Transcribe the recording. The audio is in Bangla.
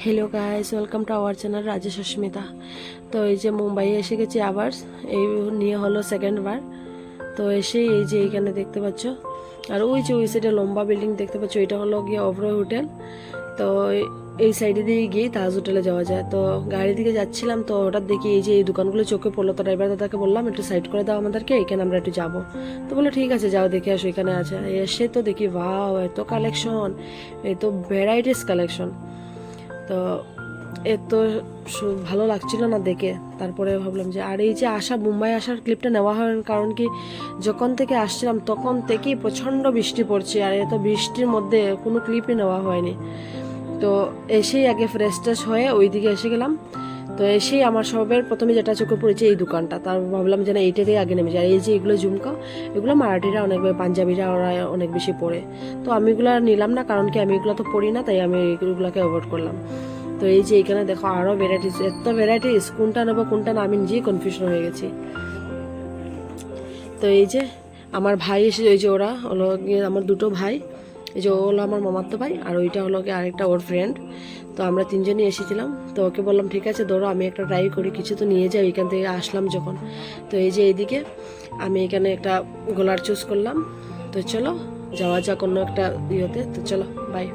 Hello guys welcome to our channel Rajesh Susmita তো এই যে মুম্বাই এসে গেছি আবার, এই নিয়ে হলো সেকেন্ড বার। তো এসে এই যে এইখানে দেখতে পাচ্ছ। আর ওই যে ওই সাইডে লম্বা বিল্ডিং দেখতে পাচ্ছ, এটা হলো গিয়ে অভ্রয় হোটেল তো এই- এই সাইডে দিয়ে গিয়ে তাজ হোটেলে যাওয়া যায়। তো গাড়ি দিকে যাচ্ছিলাম, তো হঠাৎ দেখি এই যে এই দোকানগুলো চোখে পড়ল। তো ড্রাইভার দাদাকে বললাম, একটু সাইড করে দাও আমাদেরকে, এখানে আমরা একটু যাব। তো বলল, ঠিক আছে, যাও, দেখে আসো, এখানে আছে। এসে তো দেখি ভাও এত কালেকশন এত ভ্যারাইটিস কালেকশন তো এত ভালো লাগছিল না দেখে। তারপরে ভাবলাম যে, আর এই যে আসা, মুম্বাই আসার ক্লিপটা নেওয়া হয় কারণ কি, যখন থেকে আসছিলাম তখন থেকেই প্রচণ্ড বৃষ্টি পড়ছে আর এত বৃষ্টির মধ্যে কোনো ক্লিপই নেওয়া হয়নি। তো এসেই আগে ফ্রেশ ট্রেশ হয়ে ওইদিকে এসে গেলাম। তো এসেই আমার সবের প্রথমে যেটা চোখে পড়েছে এই দোকানটা। তার ভাবলাম যে না এইটারই আগে নেমে যায় এই যে এগুলো ঝুমকা, এগুলো মারাঠিরা অনেক পাঞ্জাবিরা ওরা অনেক বেশি পরে তো আমি এগুলো নিলাম না, কারণ কি আমি এগুলো তো পড়ি না, তাই আমি এগুলোকে অ্যাভয়েড করলাম। তো এই যে এখানে দেখো আরও ভ্যারাইটিস এত ভ্যারাইটিস কোনটা নেব, কোনটা না, আমি নিজেই কনফিউশন হয়ে গেছি। তো এই যে আমার ভাই এসে ওই যে ওরা, হলো আমার দুটো ভাই। এই যে ও হলো আমার মামাতো ভাই, আর ওইটা হলো কি আরেকটা ওর ফ্রেন্ড তো আমরা তিনজনই এসেছিলাম। তো ওকে বললাম, ঠিক আছে, ধরো, আমি একটা ট্রাই করি, কিছু তো নিয়ে যাই এখান থেকে আসলাম যখন। তো এই যে এইদিকে আমি এখানে একটা গোলার চুজ করলাম। তো চলো, যাওয়া যাক অন্য একটা ইয়েতে। তো চলো বাই